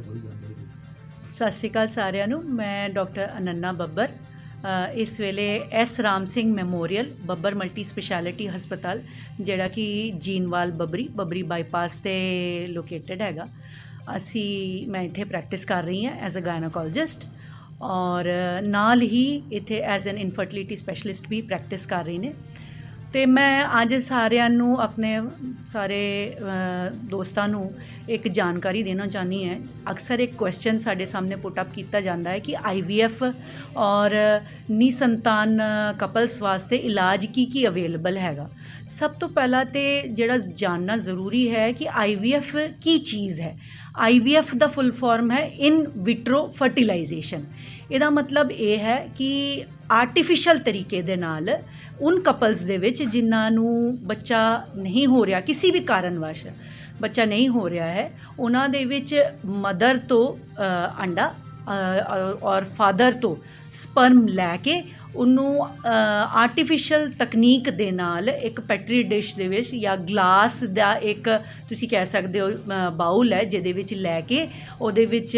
ਬਾਰੇ ਥੋੜੀ ਜਾਣਕਾਰੀ ਸਤਿ ਸ਼੍ਰੀ ਅਕਾਲ ਸਾਰਿਆਂ ਨੂੰ, ਮੈਂ ਡਾਕਟਰ ਅਨੰਨਾ ਬੱਬਰ। ਇਸ ਵੇਲੇ S Ram Singh memorial, Babbar multi speciality ਹਸਪਤਾਲ, ਜਿਹੜਾ ਕਿ ਜੀਨਵਾਲ ਬੱਬਰੀ ਬੱਬਰੀ ਬਾਈਪਾਸ ਤੇ ਲੋਕੇਟਡ ਹੈਗਾ। ਅਸੀਂ, ਮੈਂ ਇੱਥੇ ਪ੍ਰੈਕਟਿਸ ਕਰ ਰਹੀ ਹਾਂ ਐਜ਼ ਅ ਗਾਇਨੋਕੋਲੋਜਿਸਟ ਔਰ ਨਾਲ ਹੀ ਇੱਥੇ ਐਜ਼ ਐਨ ਇਨਫਰਟੀਲਿਟੀ ਸਪੈਸ਼ਲਿਸਟ ਵੀ ਪ੍ਰੈਕਟਿਸ ਕਰ ਰਹੀ ਨੇ। ਤੇ ਮੈਂ ਅੱਜ ਸਾਰਿਆਂ ਨੂੰ ਆਪਣੇ, ਸਾਰੇ ਦੋਸਤਾਂ ਨੂੰ ਇੱਕ ਜਾਣਕਾਰੀ ਦੇਣਾ ਚਾਹੁੰਦੀ ਹੈ। ਅਕਸਰ ਇੱਕ ਕੁਐਸਚਨ ਸਾਡੇ ਸਾਹਮਣੇ ਪੁੱਟ ਅਪ ਕੀਤਾ ਜਾਂਦਾ ਹੈ ਕਿ ਆਈਵੀਐਫ ਔਰ ਨਿਸੰਤਾਨ ਕਪਲਸ ਵਾਸਤੇ ਇਲਾਜ ਕੀ ਕੀ ਅਵੇਲੇਬਲ ਹੈਗਾ। ਸਭ ਤੋਂ ਪਹਿਲਾਂ ਤੇ ਜਿਹੜਾ ਜਾਣਨਾ ਜ਼ਰੂਰੀ ਹੈ ਕਿ ਆਈਵੀਐਫ ਕੀ ਚੀਜ਼ ਹੈ? ਆਈਵੀਐਫ ਦਾ ਫੁੱਲ ਫਾਰਮ ਹੈ ਇਨ ਵਿਟਰੋ ਫਰਟੀਲਾਈਜੇਸ਼ਨ ਇਹਦਾ ਮਤਲਬ ਇਹ ਹੈ ਕਿ ਆਰਟੀਫੀਸ਼ੀਅਲ ਤਰੀਕੇ ਦੇ ਨਾਲ ਉਨ ਕਪਲਸ ਦੇ ਵਿੱਚ ਜਿਨ੍ਹਾਂ ਨੂੰ ਬੱਚਾ ਨਹੀਂ ਹੋ ਰਿਹਾ ਕਿਸੇ ਵੀ ਕਾਰਨ ਵਸ਼ ਬੱਚਾ ਨਹੀਂ ਹੋ ਰਿਹਾ ਹੈ ਉਹਨਾਂ ਦੇ ਵਿੱਚ ਮਦਰ ਤੋਂ ਅ, ਅੰਡਾ ਔਰ ਫਾਦਰ ਤੋਂ ਸਪਰਮ ਲੈ ਕੇ ਉਹਨੂੰ ਆਰਟੀਫਿਸ਼ਅਲ ਤਕਨੀਕ ਦੇ ਨਾਲ ਇੱਕ ਪੈਟਰੀ ਡਿਸ਼ ਦੇ ਵਿੱਚ ਜਾਂ ਗਲਾਸ ਦਾ ਇੱਕ ਤੁਸੀਂ ਕਹਿ ਸਕਦੇ ਹੋ ਬਾਊਲ ਹੈ ਜਿਹਦੇ ਵਿੱਚ ਲੈ ਕੇ ਉਹਦੇ ਵਿੱਚ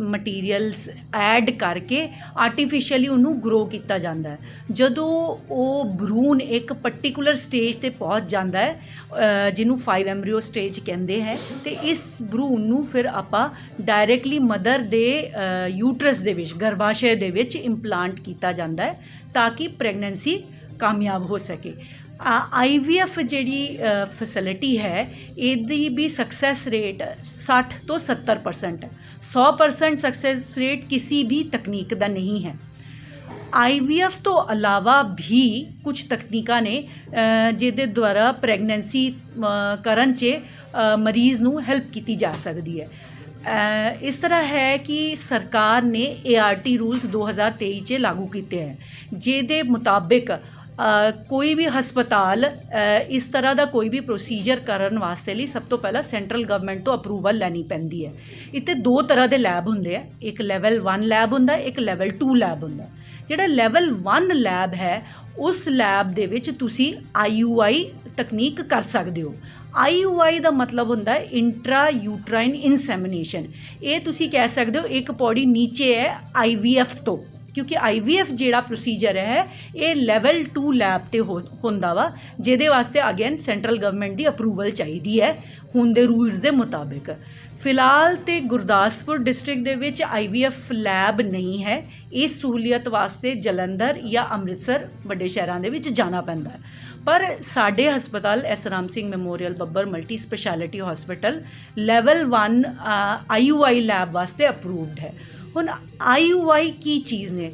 ਮਟੀਰੀਅਲਸ ਐਡ ਕਰਕੇ ਆਰਟੀਫਿਸ਼ਅਲੀ ਉਹਨੂੰ ਗਰੋ ਕੀਤਾ ਜਾਂਦਾ ਹੈ। ਜਦੋਂ ਉਹ ਭਰੂਣ ਇੱਕ ਪਾਰਟਿਕੂਲਰ ਸਟੇਜ ਤੇ ਪਹੁੰਚ ਜਾਂਦਾ ਹੈ ਜਿਹਨੂੰ 5 ਐਮਬ੍ਰਿਓ ਸਟੇਜ ਕਹਿੰਦੇ ਹੈ, ਤੇ ਇਸ ਭਰੂਣ ਨੂੰ ਫਿਰ ਆਪਾਂ ਡਾਇਰੈਕਟਲੀ ਮਦਰ ਦੇ ਯੂਟਰਸ ਦੇ ਵਿੱਚ, ਗਰਭਾਸ਼ਯ ਦੇ ਵਿੱਚ ਇੰਪਲਾਂਟ ਕੀਤਾ ਜਾਂਦਾ ਹੈ। ਤਾਂ ਕਿ ਪ੍ਰੈਗਨੈਂਸੀ ਕਾਮਯਾਬ ਹੋ ਸਕੇ। ਆਈਵੀਐਫ ਜਿਹੜੀ ਫੈਸਿਲਿਟੀ ਹੈ, ਇਹਦੀ ਵੀ ਸਕਸੈਸ ਰੇਟ 60 ਤੋਂ 70% ਹੈ 100% ਸਕਸੈਸ ਰੇਟ ਕਿਸੇ ਵੀ ਤਕਨੀਕ ਦਾ ਨਹੀਂ ਹੈ। ਆਈਵੀਐਫ ਤੋਂ ਇਲਾਵਾ ਵੀ ਕੁਝ ਤਕਨੀਕਾਂ ਨੇ ਜਿਹਦੇ ਦੁਆਰਾ ਪ੍ਰੈਗਨੈਂਸੀ ਕਰਨ 'ਚ ਮਰੀਜ਼ ਨੂੰ ਹੈਲਪ ਕੀਤੀ ਜਾ ਸਕਦੀ ਹੈ। ਇਸ ਤਰ੍ਹਾਂ ਹੈ ਕਿ ਸਰਕਾਰ ਨੇ ਏਆਰਟੀ ਰੂਲਸ 2023 'ਚ ਲਾਗੂ ਕੀਤੇ ਹੈ, ਜਿਹਦੇ ਮੁਤਾਬਿਕ ਕੋਈ ਵੀ ਹਸਪਤਾਲ ਇਸ ਤਰ੍ਹਾਂ ਦਾ ਕੋਈ ਵੀ ਪ੍ਰੋਸੀਜਰ ਕਰਨ ਵਾਸਤੇ ਲਈ ਸਭ ਤੋਂ ਪਹਿਲਾਂ ਸੈਂਟਰਲ ਗਵਰਨਮੈਂਟ ਤੋਂ ਅਪਰੂਵਲ ਲੈਣੀ ਪੈਂਦੀ ਹੈ। ਇੱਥੇ ਦੋ ਤਰ੍ਹਾਂ ਦੇ ਲੈਬ ਹੁੰਦੇ ਆ, ਇੱਕ ਲੈਵਲ 1 ਲੈਬ ਹੁੰਦਾ, ਇੱਕ ਲੈਵਲ 2 ਲੈਬ ਹੁੰਦਾ। ਜਿਹੜਾ ਲੈਵਲ 1 ਲੈਬ ਹੈ, ਉਸ ਲੈਬ ਦੇ ਵਿੱਚ ਤੁਸੀਂ ਆਈਯੂਆਈ ਤਕਨੀਕ ਕਰ ਸਕਦੇ ਹੋ। ਆਈਯੂਆਈ ਦਾ ਮਤਲਬ ਹੁੰਦਾ ਹੈ ਇੰਟਰਾ ਯੂਟਰਾਈਨ ਇਨਸੈਮੀਨੇਸ਼ਨ ਇਹ ਤੁਸੀਂ ਕਹਿ ਸਕਦੇ ਹੋ ਇੱਕ ਪੌੜੀ ਨੀਚੇ ਹੈ ਆਈਵੀਐਫ ਤੋਂ, ਕਿਉਂਕਿ ਆਈਵੀਐਫ ਜਿਹੜਾ ਪ੍ਰੋਸੀਜਰ ਹੈ, ਇਹ ਲੈਵਲ 2 ਲੈਬ ਤੇ ਹੋ- ਹੁੰਦਾ ਵਾ, ਜਿਹਦੇ ਵਾਸਤੇ ਅਗੇਨ ਸੈਂਟਰਲ ਗਵਰਨਮੈਂਟ ਦੀ ਅਪਰੂਵਲ ਚਾਹੀਦੀ ਹੈ, ਹੁਣ ਦੇ ਰੂਲਸ ਦੇ ਮੁਤਾਬਿਕ। ਫਿਲਹਾਲ ਤੇ ਗੁਰਦਾਸਪੁਰ ਡਿਸਟ੍ਰਿਕਟ ਦੇ ਵਿੱਚ ਆਈਵੀਐਫ ਲੈਬ ਨਹੀਂ ਹੈ। ਇਸ ਸਹੂਲੀਅਤ ਵਾਸਤੇ ਜਲੰਧਰ ਜਾਂ ਅੰਮ੍ਰਿਤਸਰ ਵੱਡੇ ਸ਼ਹਿਰਾਂ ਦੇ ਵਿੱਚ ਜਾਣਾ ਪੈਂਦਾ ਹੈ। ਪਰ ਸਾਡੇ ਹਸਪਤਾਲ S Ram Singh memorial Babbar multi speciality hospital level 1 IUI lab ਵਾਸਤੇ ਅਪਰੂਵਡ ਹੈ। ਹੁਣ ਆਈਯੂਆਈ ਕੀ ਚੀਜ਼ ਨੇ?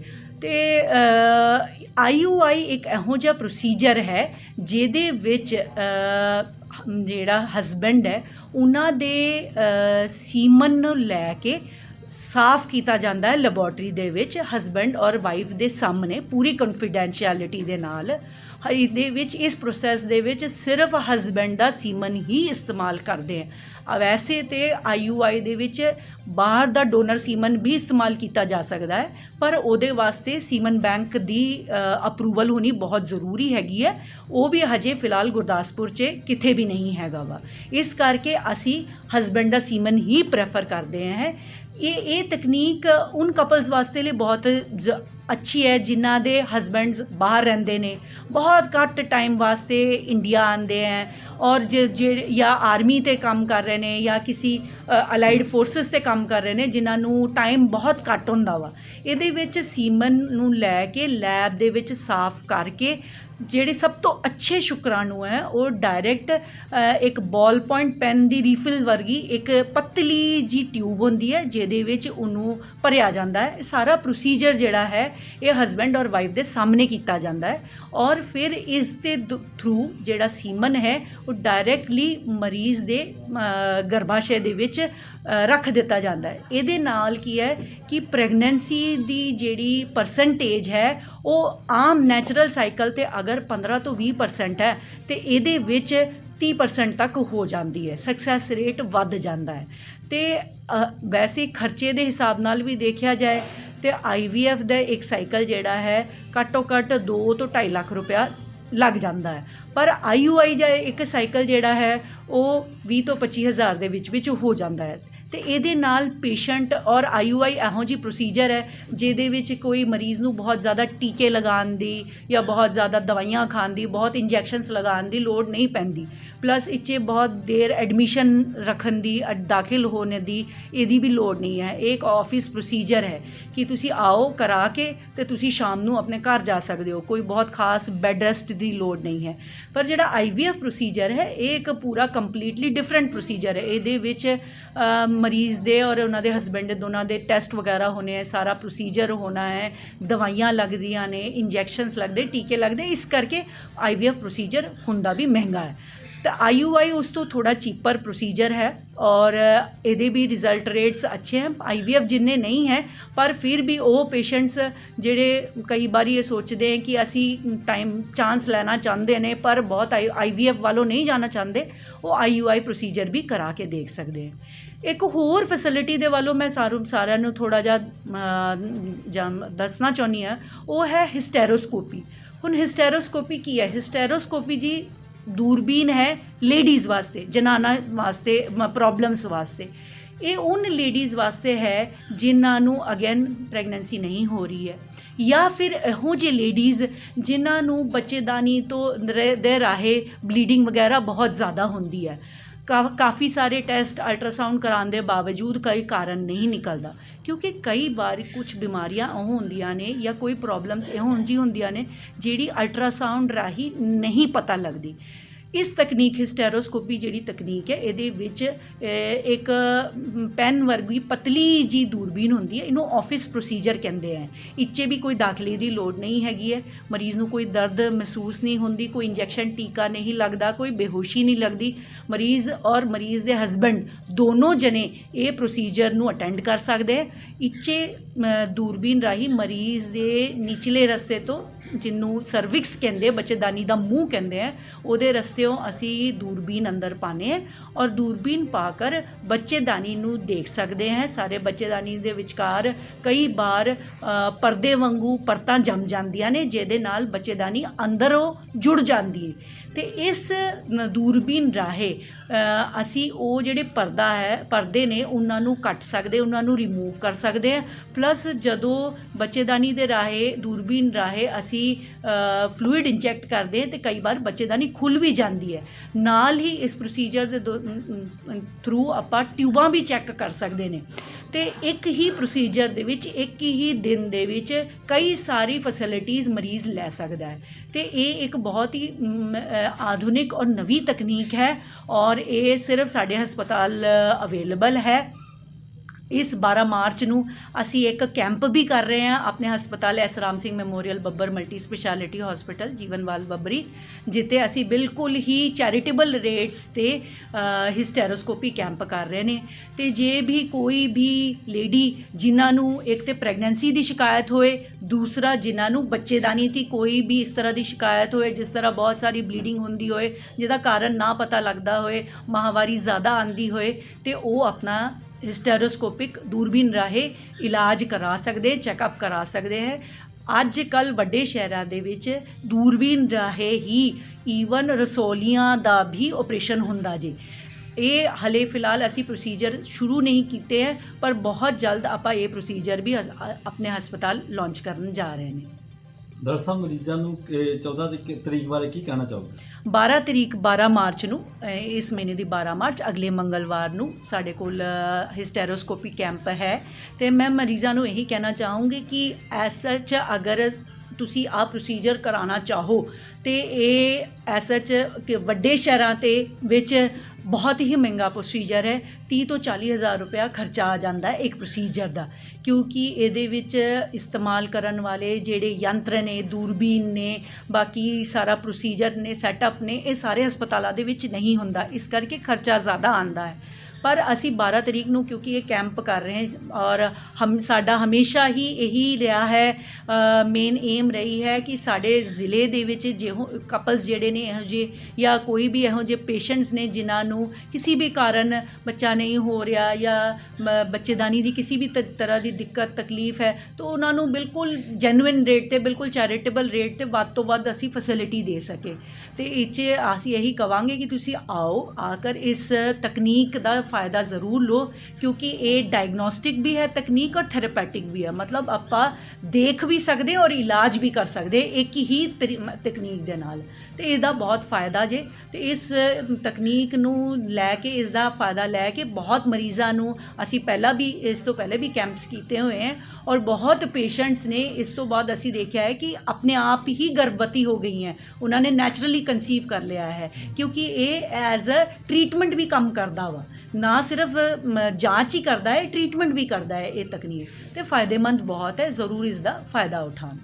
ਆਈ ਤੇ ਆਈ ਇੱਕ ਇਹੋ ਜਿਹਾ ਪ੍ਰੋਸੀਜਰ ਹੈ, ਜਿਹਦੇ ਵਿੱਚ ਜਿਹੜਾ ਹਸਬੈਂਡ ਹੈ, ਉਹਨਾਂ ਦੇ ਸੀਮਨ ਨੂੰ ਲੈ ਕੇ ਸਾਫ਼ ਕੀਤਾ ਜਾਂਦਾ ਹੈ ਲੈਬੋਰਟਰੀ ਦੇ ਵਿੱਚ ਹਸਬੈਂਡ ਔਰ ਵਾਈਫ ਦੇ ਸਾਹਮਣੇ ਪੂਰੀ ਕੌਨਫੀਡੈਂਸ਼ੀਅਲਿਟੀ ਦੇ ਨਾਲ। ਇਹਦੇ ਵਿੱਚ, ਇਸ ਪ੍ਰੋਸੈਸ ਦੇ ਵਿੱਚ ਸਿਰਫ ਹਸਬੈਂਡ ਦਾ ਸੀਮਨ ਹੀ ਇਸਤੇਮਾਲ ਕਰਦੇ ਆ ਵੈਸੇ ਤੇ ਆਈਯੂਆਈ ਦੇ ਵਿੱਚ ਬਾਹਰ ਦਾ ਡੋਨਰ ਸੀਮਨ ਵੀ ਇਸਤੇਮਾਲ ਕੀਤਾ ਜਾ ਸਕਦਾ ਹੈ, ਪਰ ਉਹਦੇ ਵਾਸਤੇ ਸੀਮਨ ਬੈਂਕ ਦੀ ਅਪਰੂਵਲ ਹੋਣੀ ਬਹੁਤ ਜ਼ਰੂਰੀ ਹੈਗੀ ਹੈ। ਉਹ ਵੀ ਹਜੇ ਫਿਲਹਾਲ ਗੁਰਦਾਸਪੁਰ 'ਚ ਕਿਤੇ ਵੀ ਨਹੀਂ ਹੈਗਾ ਵਾ। ਇਸ ਕਰਕੇ ਅਸੀਂ ਹਸਬੈਂਡ ਦਾ ਸੀਮਨ ਹੀ ਪ੍ਰੈਫਰ ਕਰਦੇ ਹਾਂ। ਇਹ ਇਹ ਤਕਨੀਕ ਉਨ ਕਪਲਸ ਵਾਸਤੇ ਲਈ ਬਹੁਤ ਜ਼- ਅੱਛੀ ਹੈ, ਜਿਨ੍ਹਾਂ ਦੇ ਹਸਬੈਂਡਸ ਬਾਹਰ ਰਹਿੰਦੇ ਨੇ। ਬਹੁਤ ਘੱਟ ਟਾਈਮ ਵਾਸਤੇ ਇੰਡੀਆ ਆਉਂਦੇ ਹੈ ਔਰ ਜੇ ਜਿਹੜੇ ਜਾਂ ਆਰਮੀ ਤੇ ਕੰਮ ਕਰ ਰਹੇ ਨੇ ਜਾਂ ਕਿਸੇ ਅਲਾਈਡ ਫੋਰਸਸ ਤੇ ਕੰਮ ਕਰ ਰਹੇ ਨੇ, ਜਿਨ੍ਹਾਂ ਨੂੰ ਟਾਈਮ ਬਹੁਤ ਘੱਟ ਹੁੰਦਾ ਵਾ। ਇਹਦੇ ਵਿੱਚ ਸੀਮਨ ਨੂੰ ਲੈ ਕੇ ਲੈਬ ਦੇ ਵਿੱਚ ਸਾਫ਼ ਕਰਕੇ ਜਿਹੜੇ ਸਭ ਤੋਂ ਅੱਛੇ ਸ਼ੁਕਰਾਣੂ ਹੈ, ਉਹ ਡਾਇਰੈਕਟ ਇੱਕ ਬਾਲ ਪੁਆਇੰਟ ਪੈਨ ਦੀ ਰੀਫਿਲ ਵਰਗੀ ਇੱਕ ਪਤਲੀ ਜੀ ਟਿਊਬ ਹੁੰਦੀ ਹੈ, ਜਿਹਦੇ ਵਿੱਚ ਉਹਨੂੰ ਭਰਿਆ ਜਾਂਦਾ ਹੈ। ਇਹ ਸਾਰਾ ਪ੍ਰੋਸੀਜਰ ਜਿਹੜਾ ਹੈ, ਇਹ ਹਸਬੈਂਡ ਔਰ ਵਾਈਫ ਦੇ ਸਾਹਮਣੇ ਕੀਤਾ ਜਾਂਦਾ ਹੈ ਔਰ ਫਿਰ ਇਸ ਦੇ ਥਰੂ ਜਿਹੜਾ ਸੀਮਨ ਹੈ, ਉਹ ਡਾਇਰੈਕਟਲੀ ਮਰੀਜ਼ ਦੇ ਗਰਭਾਸ਼ਯ ਦੇ ਵਿੱਚ ਰੱਖ ਦਿੱਤਾ ਜਾਂਦਾ ਹੈ। ਇਹਦੇ ਨਾਲ ਕੀ ਹੈ ਕਿ ਪ੍ਰੈਗਨੈਂਸੀ ਦੀ ਜਿਹੜੀ ਪਰਸੈਂਟੇਜ ਹੈ, ਉਹ ਆਮ ਨੈਚੁਰਲ ਸਾਈਕਲ ਤੇ ਅਗਰ 15 ਤੋਂ 20% ਹੈ, ਤੇ ਇਹਦੇ ਵਿੱਚ 30% ਤੱਕ ਹੋ ਜਾਂਦੀ ਹੈ। ਸਕਸੈਸ ਰੇਟ ਵੱਧ ਜਾਂਦਾ ਹੈ। ਤੇ ਵੈਸੇ ਖਰਚੇ ਦੇ ਹਿਸਾਬ ਨਾਲ ਵੀ ਦੇਖਿਆ ਜਾਏ, ਤੇ ਆਈਵੀਐਫ ਦਾ ਇੱਕ ਸਾਈਕਲ ਜਿਹੜਾ ਹੈ, ਘੱਟੋ ਘੱਟ 2 ਤੋਂ 2.5 ਲੱਖ ਰੁਪਇਆ ਲੱਗ ਜਾਂਦਾ ਹੈ। ਪਰ ਆਈ ਓ ਆਈ ਜਾਂ ਇੱਕ ਸਾਈਕਲ ਜਿਹੜਾ ਹੈ, ਉਹ ਵੀਹ ਤੋਂ 25 ਹਜ਼ਾਰ ਦੇ ਵਿੱਚ ਵਿੱਚ ਹੋ ਜਾਂਦਾ ਹੈ। ਅਤੇ ਇਹਦੇ ਨਾਲ ਪੇਸ਼ੈਂਟ ਔਰ ਆਈ ਯੂ ਆਈ ਇਹੋ ਜਿਹੀ ਪ੍ਰੋਸੀਜਰ ਹੈ, ਜਿਹਦੇ ਵਿੱਚ ਕੋਈ ਮਰੀਜ਼ ਨੂੰ ਬਹੁਤ ਜ਼ਿਆਦਾ ਟੀਕੇ ਲਗਾਉਣ ਦੀ ਜਾਂ ਬਹੁਤ ਜ਼ਿਆਦਾ ਦਵਾਈਆਂ ਖਾਣ ਦੀ, ਬਹੁਤ ਇੰਜੈਕਸ਼ਨਸ ਲਗਾਉਣ ਦੀ ਲੋੜ ਨਹੀਂ ਪੈਂਦੀ। ਪਲੱਸ ਇੱਥੇ ਬਹੁਤ ਦੇਰ ਐਡਮਿਸ਼ਨ ਰੱਖਣ ਦੀ ਅ- ਦਾਖਲ ਹੋਣ ਦੀ ਇਹਦੀ ਵੀ ਲੋੜ ਨਹੀਂ ਹੈ। ਇਹ ਇੱਕ ਆਫਿਸ ਪ੍ਰੋਸੀਜਰ ਹੈ ਕਿ ਤੁਸੀਂ ਆਓ ਕਰਾ ਕੇ ਤੇ ਤੁਸੀਂ ਸ਼ਾਮ ਨੂੰ ਆਪਣੇ ਘਰ ਜਾ ਸਕਦੇ ਹੋ। ਕੋਈ ਬਹੁਤ ਖਾਸ ਬੈੱਡ ਰੈਸਟ ਦੀ ਲੋੜ ਨਹੀਂ ਹੈ। ਪਰ ਜਿਹੜਾ ਆਈਵੀਐਫ ਪ੍ਰੋਸੀਜਰ ਹੈ, ਇਹ ਇੱਕ ਪੂਰਾ ਕੰਪਲੀਟਲੀ ਡਿਫਰੈਂਟ ਪ੍ਰੋਸੀਜਰ ਹੈ। ਇਹਦੇ ਵਿੱਚ ਮਰੀਜ਼ ਦੇ ਔਰ ਉਹਨਾਂ ਦੇ ਹਸਬੈਂਡ ਦੇ ਦੋਨਾਂ ਦੇ ਟੈਸਟ ਵਗੈਰਾ ਹੋਣੇ ਹੈ ਸਾਰਾ ਪ੍ਰੋਸੀਜਰ ਹੋਣਾ ਹੈ, ਦਵਾਈਆਂ ਲੱਗਦੀਆਂ ਨੇ ਇੰਜੈਕਸ਼ਨਸ ਲੱਗਦੇ, ਟੀਕੇ ਲੱਗਦੇ, ਇਸ ਕਰਕੇ ਆਈਵੀਐਫ ਪ੍ਰੋਸੀਜਰ ਹੁੰਦਾ ਵੀ ਮਹਿੰਗਾ ਹੈ। ਤਾਂ ਆਈਯੂਆਈ ਉਸ ਤੋਂ ਥੋੜਾ ਚੀਪਰ ਪ੍ਰੋਸੀਜਰ ਹੈ ਔਰ ਇਹਦੇ ਵੀ ਰਿਜ਼ਲਟ ਰੇਟਸ ਅੱਛੇ ਹਨ ਆਈਵੀਐਫ ਜਿੰਨੇ ਨਹੀਂ ਹੈ ਪਰ ਫਿਰ ਵੀ ਉਹ ਪੇਸ਼ੈਂਟਸ ਜਿਹੜੇ ਕਈ ਵਾਰੀ ਇਹ ਸੋਚਦੇ ਹੈ ਕਿ ਅਸੀਂ ਟਾਈਮ ਚਾਂਸ ਲੈਣਾ ਚਾਹੁੰਦੇ ਨੇ ਪਰ ਬਹੁਤ ਆਈਵੀਐਫ ਵੱਲੋਂ ਨਹੀਂ ਜਾਣਾ ਚਾਹੁੰਦੇ ਉਹ ਆਈਯੂਆਈ ਪ੍ਰੋਸੀਜਰ ਵੀ ਕਰਾ ਕੇ ਦੇਖ ਸਕਦੇ ਹੈ ਇੱਕ ਹੋਰ ਫੈਸਿਲਿਟੀ ਦੇ ਵੱਲੋਂ ਮੈਂ ਸਾਰੂ ਸਾਰਿਆਂ ਨੂੰ ਥੋੜਾ ਜਿਹਾ ਅਮ, ਜਾਣ ਦੱਸਣਾ ਚਾਹੁੰਦੀ ਹਾਂ ਉਹ ਹੈ ਹਿਸਟੈਰੋਸਕੋਪੀ ਹੁਣ ਹਿਸਟੈਰੋਸਕੋਪੀ ਕੀ ਹੈ ਹਿਸਟੈਰੋਸਕੋਪੀ ਜੀ ਦੂਰਬੀਨ ਹੈ ਲੇਡੀਜ਼ ਵਾਸਤੇ, ਜਨਾਨਾ ਵਾਸਤੇ ਪ੍ਰੋਬਲਮਸ ਵਾਸਤੇ। ਇਹ ਉਹਨ ਲੇਡੀਜ਼ ਵਾਸਤੇ ਹੈ ਜਿਨ੍ਹਾਂ ਨੂੰ ਅਗੇਨ ਪ੍ਰੈਗਨੈਂਸੀ ਨਹੀਂ ਹੋ ਰਹੀ ਹੈ। ਜਾਂ ਫਿਰ ਇਹੋ ਜਿਹੇ ਲੇਡੀਜ਼ ਜਿਨ੍ਹਾਂ ਨੂੰ ਬੱਚੇਦਾਨੀ ਤੋਂ ਰ- ਦੇ ਰਾਹੇ ਬਲੀਡਿੰਗ ਵਗੈਰਾ ਬਹੁਤ ਜ਼ਿਆਦਾ ਹੁੰਦੀ ਹੈ। ਕਾ- ਕਾਫੀ ਸਾਰੇ ਟੈਸਟ ਅਲਟਰਾਸਾਊਂਡ ਕਰਾਉਣ ਦੇ ਬਾਵਜੂਦ ਕਈ ਕਾਰਨ ਨਹੀਂ ਨਿਕਲਦਾ। ਕਿਉਂਕਿ ਕਈ ਵਾਰ ਕੁਝ ਬਿਮਾਰੀਆਂ ਉਹ ਹੁੰਦੀਆਂ ਨੇ ਜਾਂ ਕੋਈ ਪ੍ਰੋਬਲਮਸ ਇਹੋ ਜਿਹੀ ਹੁੰਦੀਆਂ ਨੇ ਜਿਹੜੀ ਅਲਟਰਾਸਾਊਂਡ ਰਾਹੀਂ ਨਹੀਂ ਪਤਾ ਲੱਗਦੀ। ਇਸ ਤਕਨੀਕ ਹਿਸਟੈਰੋਸਕੋਪੀ ਜਿਹੜੀ ਤਕਨੀਕ ਹੈ, ਇਹਦੇ ਵਿੱਚ ਇੱਕ ਪੈਨ ਵਰਗੀ ਪਤਲੀ ਜੀ ਦੂਰਬੀਨ ਹੁੰਦੀ ਹੈ, ਇਹਨੂੰ ਆਫਿਸ ਪ੍ਰੋਸੀਜਰ ਕਹਿੰਦੇ ਆ। ਇੱਚੇ ਵੀ ਕੋਈ ਦਾਖਲੇ ਦੀ ਲੋੜ ਨਹੀਂ ਹੈਗੀ ਹੈ। ਮਰੀਜ਼ ਨੂੰ ਕੋਈ ਦਰਦ ਮਹਿਸੂਸ ਨਹੀਂ ਹੁੰਦੀ, ਕੋਈ ਇੰਜੈਕਸ਼ਨ ਟੀਕਾ ਨਹੀਂ ਲੱਗਦਾ, ਕੋਈ ਬੇਹੋਸ਼ੀ ਨਹੀਂ ਲੱਗਦੀ। ਮਰੀਜ਼ ਔਰ ਮਰੀਜ਼ ਦੇ ਹਸਬੰਡ ਦੋਨੋਂ ਜਣੇ ਇਹ ਪ੍ਰੋਸੀਜਰ ਨੂੰ ਅਟੈਂਡ ਕਰ ਸਕਦੇ ਹੈ ਇੱਚੇ ਦੂਰਬੀਨ ਰਾਹੀਂ ਮਰੀਜ਼ ਦੇ ਨਿਚਲੇ ਰਸਤੇ ਤੋਂ, ਜਿਹਨੂੰ ਸਰਵਿਕਸ ਕਹਿੰਦੇ ਬੱਚੇਦਾਨੀ ਦਾ ਮੂੰਹ ਕਹਿੰਦੇ ਆ, ਉਹਦੇ ਰਸਤੇ ਰਸਤਿਓਂ ਅਸੀਂ ਦੂਰਬੀਨ ਅੰਦਰ ਪਾਣੇ ਹੈ ਔਰ ਦੂਰਬੀਨ ਪਾ ਕਰ ਬੱਚੇਦਾਨੀ ਨੂੰ ਦੇਖ ਸਕਦੇ ਹੈ। ਸਾਰੇ ਬੱਚੇਦਾਨੀ ਦੇ ਵਿਚਕਾਰ ਕਈ ਵਾਰ ਪਰਦੇ ਵਾਂਗੂ ਪਰਤਾਂ ਜੰਮ ਜਾਂਦੀਆਂ ਨੇ, ਜਿਹਦੇ ਨਾਲ ਬੱਚੇਦਾਨੀ ਅੰਦਰੋਂ ਜੁੜ ਜਾਂਦੀ ਹੈ। ਤੇ ਇਸ ਦੂਰਬੀਨ ਰਾਹੇ ਅਸੀਂ ਉਹ ਜਿਹੜੇ ਪਰਦਾ ਹੈ, ਪਰਦੇ ਨੇ, ਉਹਨਾਂ ਨੂੰ ਕੱਟ ਸਕਦੇ, ਉਹਨਾਂ ਨੂੰ ਰਿਮੂਵ ਕਰ ਸਕਦੇ ਆ ਪਲੱਸ ਜਦੋਂ ਬੱਚੇਦਾਨੀ ਦੇ ਰਾਹੇ, ਦੂਰਬੀਨ ਰਾਹੇ ਅਸੀਂ ਫਲੂਇਡ ਇੰਜੈਕਟ ਕਰਦੇ ਹਾਂ ਤੇ ਕਈ ਵਾਰ ਬੱਚੇਦਾਨੀ ਖੁੱਲ ਵੀ ਜਾਂਦੀ ਹੈ। ਨਾਲ ਹੀ ਇਸ ਪ੍ਰੋਸੀਜਰ ਦੇ ਥਰੂ ਆਪਾਂ ਟਿਊਬਾਂ ਵੀ ਚੈੱਕ ਕਰ ਸਕਦੇ ਨੇ। ਤੇ ਇੱਕ ਹੀ ਪ੍ਰੋਸੀਜਰ ਦੇ ਵਿੱਚ, ਇੱਕ ਹੀ ਦਿਨ ਦੇ ਵਿੱਚ ਕਈ ਸਾਰੀ ਫੈਸਿਲਿਟੀਆਂ ਮਰੀਜ਼ ਲੈ ਸਕਦਾ ਹੈ। ਤੇ ਇਹ ਇੱਕ ਬਹੁਤ ਹੀ ਆਧੁਨਿਕ ਔਰ ਨਵੀਂ ਤਕਨੀਕ ਹੈ ਔਰ ਇਹ ਸਿਰਫ ਸਾਡੇ ਹਸਪਤਾਲ ਅਵੇਲੇਬਲ ਹੈ। ਇਸ 12 ਮਾਰਚ ਨੂੰ ਅਸੀਂ ਇੱਕ ਕੈਂਪ ਵੀ ਕਰ ਰਹੇ ਹਾਂ ਆਪਣੇ ਹਸਪਤਾਲ S Ram Singh memorial Babbar multi speciality hospital, Jiwanwal Babri, ਜਿੱਥੇ ਅਸੀਂ ਬਿਲਕੁਲ ਹੀ ਚੈਰੀਟੇਬਲ ਰੇਟਸ ਤੇ ਹਿਸਟੈਰੋਸਕੋਪੀ ਕੈਂਪ ਕਰ ਰਹੇ ਨੇ। ਤੇ ਜੇ ਵੀ ਕੋਈ ਵੀ ਲੇਡੀ ਜਿਨ੍ਹਾਂ ਨੂੰ ਇੱਕ ਤੇ ਪ੍ਰੈਗਨੈਂਸੀ ਦੀ ਸ਼ਿਕਾਇਤ ਹੋਏ, ਦੂਸਰਾ ਜਿਨ੍ਹਾਂ ਨੂੰ ਬੱਚੇਦਾਨੀ ਦੀ ਕੋਈ ਵੀ ਇਸ ਤਰ੍ਹਾਂ ਦੀ ਸ਼ਿਕਾਇਤ ਹੋਏ, ਜਿਸ ਤਰ੍ਹਾਂ ਬਹੁਤ ਸਾਰੀ ਬਲੀਡਿੰਗ ਹੁੰਦੀ ਹੋਏ, ਜਿਹਦਾ ਕਾਰਨ ਨਾ ਪਤਾ ਲੱਗਦਾ ਹੋਏ, ਮਾਹਵਾਰੀ ਜ਼ਿਆਦਾ ਆਂਦੀ ਹੋਏ, ਤੇ ਉਹ ਆਪਣਾ ਹਿਸਟੈਰੋਸਕੋਪਿਕ ਦੂਰਬੀਨ ਰਾਹੇ ਇਲਾਜ ਕਰਾ ਸਕਦੇ, ਚੈੱਕਅਪ ਕਰਾ ਸਕਦੇ ਹੈ। ਅੱਜ ਕੱਲ ਵੱਡੇ ਸ਼ਹਿਰਾਂ ਦੇ ਵਿੱਚ ਦੂਰਬੀਨ ਰਾਹੇ ਹੀ ਈਵਨ ਰਸੋਲੀਆਂ ਦਾ ਵੀ ਆਪਰੇਸ਼ਨ ਹੁੰਦਾ ਜੀ। ਇਹ ਹਲੇ ਫਿਲਹਾਲ ਅਸੀਂ ਪ੍ਰੋਸੀਜਰ ਸ਼ੁਰੂ ਨਹੀਂ ਕੀਤੇ ਹੈ, ਪਰ ਬਹੁਤ ਜਲਦ ਆਪਾਂ ਇਹ ਪ੍ਰੋਸੀਜਰ ਵੀ ਹਸ- ਆਪਣੇ ਹਸਪਤਾਲ ਲਾਂਚ ਕਰਨ ਜਾ ਰਹੇ ਨੇ। ਡਾਕਟਰ ਸਾਹਿਬ, ਮਰੀਜ਼ਾਂ ਨੂੰ ਇਹ 14 ਦੀ ਤਰੀਕ ਬਾਰੇ ਕੀ ਕਹਿਣਾ ਚਾਹੋਗੇ? 12 ਤਰੀਕ 12 ਮਾਰਚ ਨੂੰ ਇਸ ਮਹੀਨੇ ਦੀ 12 ਮਾਰਚ, ਅਗਲੇ ਮੰਗਲਵਾਰ ਨੂੰ ਸਾਡੇ ਕੋਲ ਹਿਸਟੈਰੋਸਕੋਪੀ ਕੈਂਪ ਹੈ। ਤੇ ਮੈਂ ਮਰੀਜ਼ਾਂ ਨੂੰ ਇਹੀ ਕਹਿਣਾ ਚਾਹੂੰਗੀ ਕਿ ਐਸ ਸੱਚ ਅਗਰ ਤੁਸੀਂ ਆ ਪ੍ਰੋਸੀਜਰ ਕਰਾਉਣਾ ਚਾਹੋ ਤੇ ਇਹ ਐਸ ਸੱਚ ਕਿ ਵੱਡੇ ਸ਼ਹਿਰਾਂ ਤੇ ਵਿੱਚ ਬਹੁਤ ਹੀ ਮਹਿੰਗਾ ਪ੍ਰੋਸੀਜਰ ਹੈ 30 ਤੋਂ 40 ਹਜ਼ਾਰ ਰੁਪਇਆ ਖਰਚਾ ਆ ਜਾਂਦਾ ਹੈ ਇੱਕ ਪ੍ਰੋਸੀਜਰ ਦਾ, ਕਿਉਂਕਿ ਇਹਦੇ ਵਿੱਚ ਇਸਤੇਮਾਲ ਕਰਨ ਵਾਲੇ ਜਿਹੜੇ ਯੰਤਰ ਨੇ, ਦੂਰਬੀਨ ਨੇ, ਬਾਕੀ ਸਾਰਾ ਪ੍ਰੋਸੀਜਰ ਨੇ ਸੈਟਅਪ ਨੇ, ਇਹ ਸਾਰੇ ਹਸਪਤਾਲਾਂ ਦੇ ਵਿੱਚ ਨਹੀਂ ਹੁੰਦਾ, ਇਸ ਕਰਕੇ ਖਰਚਾ ਜ਼ਿਆਦਾ ਆਂਦਾ ਹੈ। ਪਰ ਅਸੀਂ 12 ਤਰੀਕ ਨੂੰ ਕਿਉਂਕਿ ਇਹ ਕੈਂਪ ਕਰ ਰਹੇ ਔਰ ਹਮ, ਸਾਡਾ ਹਮੇਸ਼ਾ ਹੀ ਇਹੀ ਰਿਹਾ ਹੈ ਮੇਨ ਏਮ ਰਹੀ ਹੈ ਕਿ ਸਾਡੇ ਜ਼ਿਲ੍ਹੇ ਦੇ ਵਿੱਚ ਜਿਹੋ ਕਪਲਸ ਜਿਹੜੇ ਨੇ ਇਹੋ ਜਿਹੇ ਜਾਂ ਕੋਈ ਵੀ ਇਹੋ ਜਿਹੇ ਪੇਸ਼ੈਂਟਸ ਨੇ ਜਿਨ੍ਹਾਂ ਨੂੰ ਕਿਸੇ ਵੀ ਕਾਰਨ ਬੱਚਾ ਨਹੀਂ ਹੋ ਰਿਹਾ ਜਾਂ ਬੱਚੇਦਾਨੀ ਦੀ ਕਿਸੇ ਵੀ ਤ- ਤਰ੍ਹਾਂ ਦੀ ਦਿੱਕਤ, ਤਕਲੀਫ ਹੈ, ਤਾਂ ਉਹਨਾਂ ਨੂੰ ਬਿਲਕੁਲ ਜੈਨੂਇਨ ਰੇਟ ਤੇ, ਬਿਲਕੁਲ ਚੈਰੀਟੇਬਲ ਰੇਟ ਤੇ ਵੱਧ ਤੋਂ ਵੱਧ ਅਸੀਂ ਫੈਸਿਲਿਟੀ ਦੇ ਸਕੇ ਤੇ ਇਹ 'ਚ ਅਸੀਂ ਇਹੀ ਕਵਾਂਗੇ ਕਿ ਤੁਸੀਂ ਆਓ, ਆ ਕਰ ਇਸ ਤਕਨੀਕ ਦਾ ਫਾਇਦਾ ਜ਼ਰੂਰ ਲਓ ਕਿਉਂਕਿ ਇਹ ਡਾਇਗਨੋਸਟਿਕ ਵੀ ਹੈ ਤਕਨੀਕ ਔਰ ਥੈਰੇਪੈਟਿਕ ਵੀ ਹੈ ਮਤਲਬ ਆਪਾਂ ਦੇਖ ਵੀ ਸਕਦੇ ਔਰ ਇਲਾਜ ਵੀ ਕਰ ਸਕਦੇ ਇੱਕ ਹੀ ਤਕਨੀਕ ਦੇ ਨਾਲ ਤੇ ਇਹਦਾ ਬਹੁਤ ਫਾਇਦਾ ਜੇ ਤੇ ਇਸ ਤਕਨੀਕ ਨੂੰ ਲੈ ਕੇ ਇਸ ਦਾ ਫਾਇਦਾ ਲੈ ਕੇ ਬਹੁਤ ਮਰੀਜ਼ਾਂ ਨੂੰ ਅਸੀਂ ਪਹਿਲਾਂ ਵੀ ਇਸ ਤੋਂ ਪਹਿਲੇ ਵੀ ਕੈਂਪਸ ਕੀਤੇ ਹੋਏ ਹੈ ਔਰ ਬਹੁਤ ਪੇਸ਼ੈਂਟਸ ਨੇ ਇਸ ਤੋਂ ਬਾਅਦ ਅਸੀਂ ਦੇਖਿਆ ਹੈ ਕਿ ਆਪਣੇ ਆਪ ਹੀ ਗਰਭਵਤੀ ਹੋ ਗਈ ਹੈ ਉਹਨਾਂ ਨੇ ਨੈਚੁਰਲੀ ਕਨਸੀਵ ਕਰ ਲਿਆ ਹੈ ਕਿਉਂਕਿ ਇਹ ਐਜ਼ ਅ ਟ੍ਰੀਟਮੈਂਟ ਵੀ ਕੰਮ ਕਰਦਾ ਵਾ ਨਾ ਸਿਰਫ ਜਾਂਚ ਹੀ ਕਰਦਾ ਹੈ ਟ੍ਰੀਟਮੈਂਟ ਵੀ ਕਰਦਾ ਹੈ ਇਹ ਤਕਨੀਕ। ਅਤੇ ਫਾਇਦੇਮੰਦ ਬਹੁਤ ਹੈ, ਜ਼ਰੂਰ ਇਸ ਦਾ ਫਾਇਦਾ ਉਠਾਉਣ।